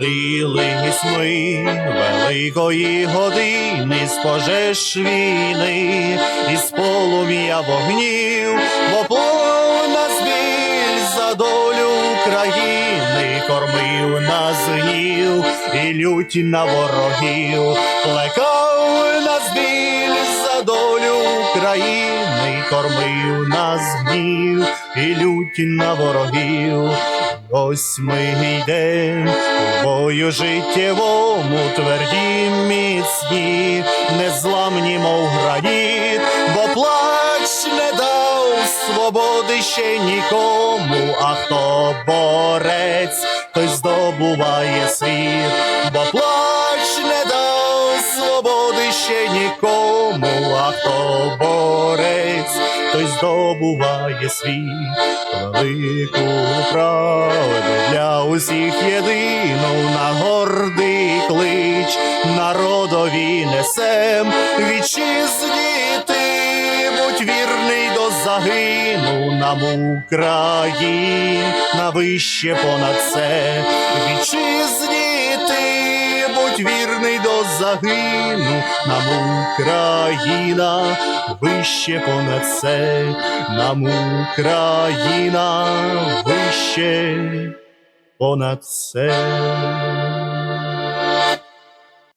Народились ми великої години з пожеж війни, із полум'я вогнів, бо повна біль за долю України, кормив нас гнів і лють на ворогів, плекав нас біль за долю України, кормив нас гнів і лють на ворогів. Ось ми йдем у бою життєвому, тверді міцні, незламні, мов граніт, бо плач не дав свободи ще нікому, а хто борець, той здобуває світ, бо плач не дав свободи ще нікому, а хто борець, той здобуває світ, велику правду усіх єдину на гордий клич, народові несем. Вітчизні ти, будь вірний до загину нам Україн, на вище понад це вітчизні ти, будь вірний до загину нам Україна, вище понад це, нам Україна, вище понад це.